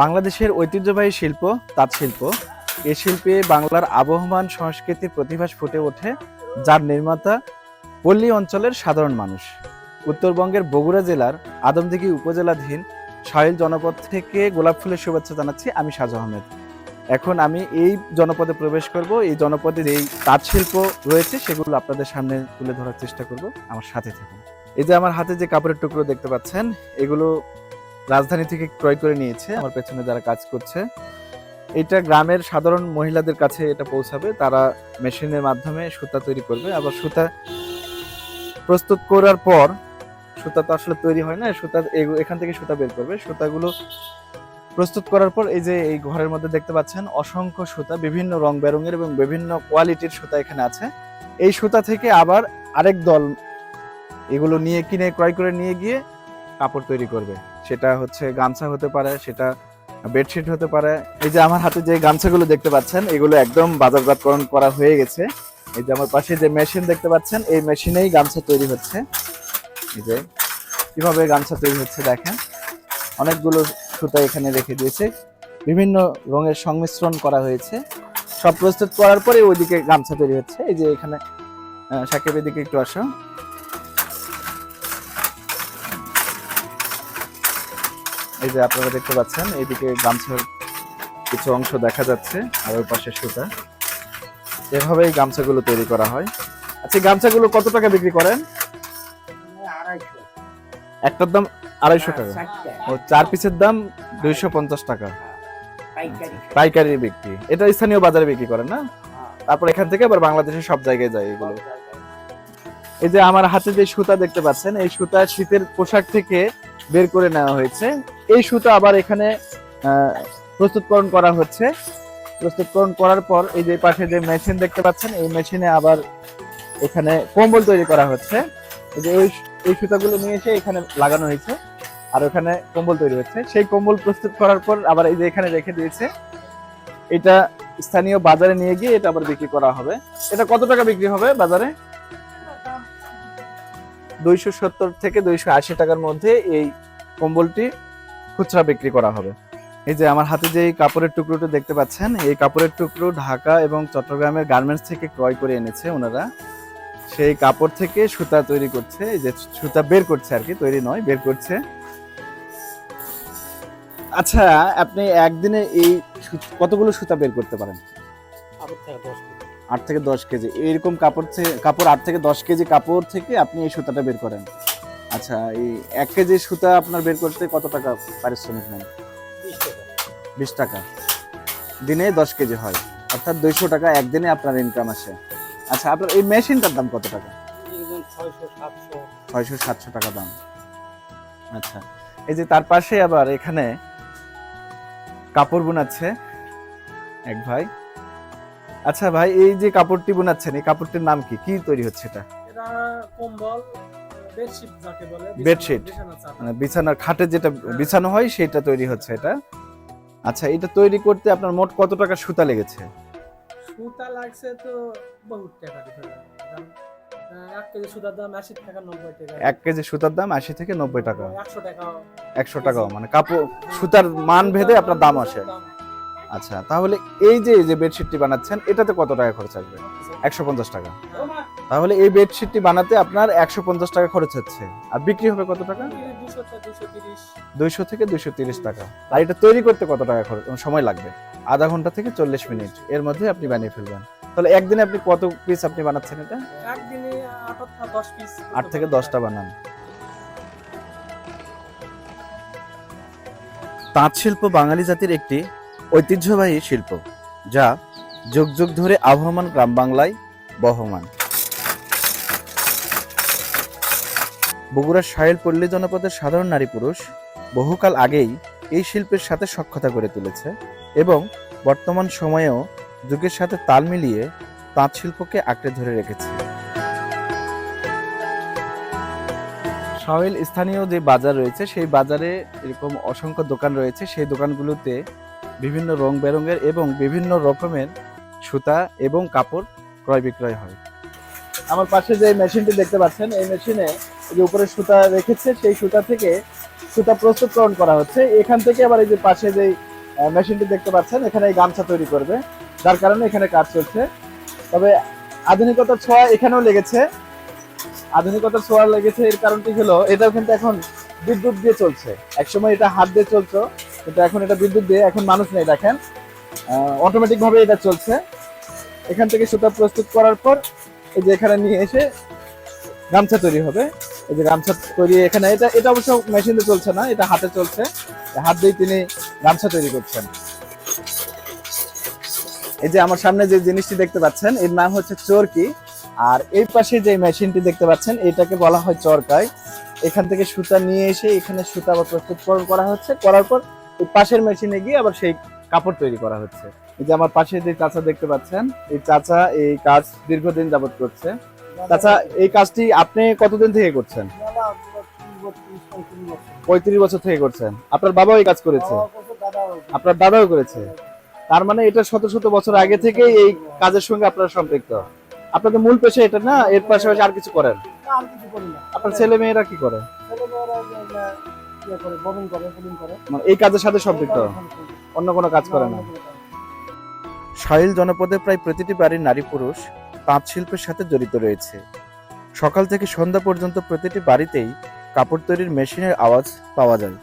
বাংলাদেশের ঐতিহ্যবাহী শিল্প তাঁত শিল্প এই শিল্পে বাংলার আবহমান সংস্কৃতির প্রতিভাস ফুটে ওঠে, যার নির্মাতা পল্লী অঞ্চলের সাধারণ মানুষ। উত্তরবঙ্গের বগুড়া জেলার আদমদিঘি উপজেলাধীন সাহিল জনপদ থেকে গোলাপ ফুলের শুভেচ্ছা জানাচ্ছি আমি সাজু আহমেদ। এখন আমি এই জনপদে প্রবেশ করব। এই জনপদের এই তাঁত শিল্প রয়েছে, সেগুলো আপনাদের সামনে তুলে ধরার চেষ্টা করব। আমার সাথে থাকুন। এই যে আমার হাতে যে কাপড়ের টুকরো দেখতে পাচ্ছেন, এগুলো রাজধানী থেকে ক্রয় করে নিয়েছে। আমার পেছনে যারা কাজ করছে, এটা গ্রামের সাধারণ মহিলাদের কাছে এটা পৌঁছাবে। তারা মেশিনের মাধ্যমে সুতা তৈরি করবে। আবার সুতা প্রস্তুত করার পর সুতা তো আসলে তৈরি হয় না, সুতা এখান থেকে সুতা বের করবে। সুতাগুলো প্রস্তুত করার পর এই যে এই ঘরের মধ্যে দেখতে পাচ্ছেন, অসংখ্য সুতা, বিভিন্ন রং বেরঙের এবং বিভিন্ন কোয়ালিটির সুতা এখানে আছে। এই সুতা থেকে আবার আরেক দল এগুলো নিয়ে কিনে, ক্রয় করে নিয়ে গিয়ে কাপড় তৈরি করবে। সেটা হচ্ছে গামছা হতে পারে সেটা বেডশিট হতে পারে। এই যে আমার হাতে যে গামছাগুলো দেখতে পাচ্ছেন এগুলো একদম বাজারজাতকরণ করা হয়ে গেছে। এই যে আমার পাশে যে মেশিন দেখতে পাচ্ছেন এই মেশিনেই গামছা তৈরি হচ্ছে। এই যে কীভাবে গামছা তৈরি হচ্ছে দেখেন। অনেকগুলো সুতা এখানে রেখে দিয়েছে। বিভিন্ন রঙের সংমিশ্রণ করা হয়েছে। সব প্রস্তুত করার পরে ওইদিকে গামছা তৈরি হচ্ছে। এই যে এখানে আহ, সাকিবের দিকে একটু আসো। এই যে আপনারা দেখতে পাচ্ছেন এইদিকে গামছার কিছু অংশ দেখা যাচ্ছে আর ওই পাশে সুতা। এভাবেই গামছাগুলো তৈরি করা হয়। আচ্ছা গামছাগুলো কত টাকা বিক্রি করেন? একটার দাম আড়াইশো টাকা। ও চার পিসের দাম দুইশো পঞ্চাশ টাকা। পাইকারি। পাইকারি বিক্রি। এটা স্থানীয় বাজারে বিক্রি করেন না? হ্যাঁ, তারপর এখান থেকে আবার বাংলাদেশের সব জায়গায় যায় এগুলো। এই যে আমার হাতে যে সুতা দেখতে পাচ্ছেন এই সুতা শীতের পোশাক থেকে বের করে নেওয়া হয়েছে। এই সুতা আবার এখানে প্রস্তুতকরণ করা হচ্ছে। প্রস্তুতকরণ করার পর এই যে পাশে যে মেশিন দেখতে পাচ্ছেন, এই মেশিনে আবার এখানে কম্বল তৈরি করা হচ্ছে। এই যে এই এই সুতাগুলো নিয়ে এসে এখানে লাগানো হয়েছে আর ওখানে কম্বল তৈরি হচ্ছে। সেই কম্বল প্রস্তুত করার পর আবার এই যে এখানে রেখে দিয়েছে, এটা স্থানীয় বাজারে নিয়ে গিয়ে এটা আবার বিক্রি করা হবে। এটা কত টাকা বিক্রি হবে বাজারে? দুইশো সত্তর থেকে দুইশো আশি টাকার মধ্যে এই কম্বলটি খুচরা বিক্রি করা হবে। এই যে আমার হাতে যে এই কাপড়ের টুকরোটা দেখতে পাচ্ছেন এই কাপড়ের টুকরো ঢাকা এবং চট্টগ্রামের গার্মেন্টস থেকে ক্রয় করে এনেছে ওনারা। সেই কাপড় থেকে সুতা তৈরি করছে এই যে সুতা বের করছে আর কি তৈরি নয় বের করছে। আচ্ছা আপনি একদিনে এই কতগুলো সুতা বের করতে পারেন? আট থেকে দশ কেজি। এইরকম কাপড় থেকে কাপড় আট থেকে দশ কেজি কাপড় থেকে আপনি এই সুতাটা বের করেন। আচ্ছা এই এক কেজি সুতা আপনার বের করতে কত টাকা পারিশ্রমিক নেন? বিশ টাকা। দিনে দশ কেজি হয় অর্থাৎ দুইশো টাকা একদিনে আপনার ইনকাম আসে। আচ্ছা আপনার এই মেশিনটার দাম কত টাকা? ছয়শো সাতশো। টাকা দাম। আচ্ছা এই যে তার পাশে আবার এখানে কাপড় বোনাচ্ছে এক ভাই। আচ্ছা ভাই এই যে কাপড়টি বোনাচ্ছেন এই কাপড়টির নাম কি? কি তৈরি হচ্ছে এটা কম্বল বেডশিট। মানে বিছানার খাটে যেটা বিছানো হয় সেটা তৈরি হচ্ছে এটা। আচ্ছা এটা তৈরি করতে আপনার মোট কত টাকা সুতা লেগেছে? সুতা লাগছে তো বহুত টাকা। এক কেজি সুতার দাম আশি থেকে নব্বই টাকা। একশো টাকা। মানে কাপড় সুতার মান ভেদে আপনার দাম আসে। আচ্ছা তাহলে এই যে এই যে বেডশিটটি বানাচ্ছেন এটাতে কত টাকা খরচ আসবে? একশো পঞ্চাশ টাকা। তাহলে এই বেডশিটটি বানাতে আপনার একশো পঞ্চাশ টাকা খরচ হচ্ছে। আর বিক্রি হবে কত টাকা? দুইশো থেকে দুইশো তিরিশ টাকা। আর এটা তৈরি করতে কত টাকা খরচ? সময় লাগবে। আধা ঘণ্টা থেকে চল্লিশ মিনিট। এর মধ্যে আপনি বানিয়ে ফেলবেন। তাহলে একদিনে আপনি কত পিস আপনি বানাচ্ছেন এটা? একদিনে আট থেকে দশ পিস আট থেকে দশটা বানান। তাঁত শিল্প বাঙালি জাতির একটি ঐতিহ্যবাহী শিল্প যা যুগ যুগ ধরে আবহমান গ্রাম বাংলায় বহমান। বগুড়ার সাহেল পল্লী জনপদের সাধারণ নারী পুরুষ বহুকাল আগেই এই শিল্পের সাথে সক্ষতা গড়ে তুলেছে এবং বর্তমান সময়েও যুগের সাথে তাল মিলিয়ে তাঁত শিল্পকে আঁকড়ে ধরে রেখেছে। সাহেল, স্থানীয় যে বাজার রয়েছে, সেই বাজারে এরকম অসংখ্য দোকান রয়েছে। সেই দোকানগুলোতে বিভিন্ন রং বেরঙের এবং বিভিন্ন রকমের সুতা এবং কাপড় ক্রয় বিক্রয় হয়। আমার পাশে যে মেশিনটি দেখতে পাচ্ছেন, এই মেশিনে যে উপরে সুতা রেখেছে, সেই সুতা থেকে সুতা প্রস্তুতকরণ করা হচ্ছে। এখান থেকে আবার এই যে পাশে যে মেশিনটি দেখতে পাচ্ছেন, এখানে এই গামছা তৈরি করবে, যার কারণে এখানে কাজ চলছে। তবে আধুনিকতার ছোঁয়া এখানেও লেগেছে। আধুনিকতার ছোঁয়া লেগেছে এর কারণটি হলো, এটাও কিন্তু এখন বিদ্যুৎ দিয়ে চলছে। একসময় এটা হাত দিয়ে চলতো, কিন্তু এখন এটা বিদ্যুৎ দিয়ে এখন মানুষ নেই, দেখেন। অটোমেটিক ভাবে এটা চলছে। এখান থেকে সুতা প্রস্তুত করার পর এই যে এখানে নিয়ে এসে গামছা তৈরি হবে। এই যে গামছা তৈরি এখানে, এটা এটা অবশ্য মেশিনে চলছে না, এটা হাতে চলছে। হাত দিয়ে তিনি গামছা তৈরি করছেন। এই যে আমার সামনে যে জিনিসটি দেখতে পাচ্ছেন, এর নাম হচ্ছে চরকি। আর এই পাশে যে মেশিনটি দেখতে পাচ্ছেন, এটাকে বলা হয় চরকায়। এখান থেকে সুতা নিয়ে এসে এখানে সুতা আবার প্রস্তুতকরণ করা হচ্ছে। করার পর এই পাশের মেশিনে গিয়ে আবার সেই কাপড় তৈরি করা হচ্ছে। এই যে আমার পাশে যে চাচা দেখতে পাচ্ছেন, এই চাচা এই কাজ দীর্ঘদিন যাবত করছে। চাচা এই কাজটি আপনি কতদিন থেকে করছেন? পঁয়ত্রিশ বছর থেকে করছেন। আপনার বাবাও এই কাজ করেছে? আপনার দাদাও করেছে? তার মানে এটা শত শত বছর আগে থেকে এই কাজের সঙ্গে আপনারা সম্পৃক্ত। আপনাদের মূল পেশা এটা না? এর পাশাপাশি আর কিছু করেন? আপনার ছেলে মেয়েরা কি করে? মানে এই কাজের সাথে সম্পৃক্ত? অন্য কোনো কাজ করে না? সাহিল জনপদে প্রায় প্রতিটি বাড়ির নারী পুরুষ তাঁত শিল্পের সাথে জড়িত রয়েছে। সকাল থেকে সন্ধ্যা পর্যন্ত প্রতিটি বাড়িতেই কাপড় তৈরির মেশিনের আওয়াজ পাওয়া যায়।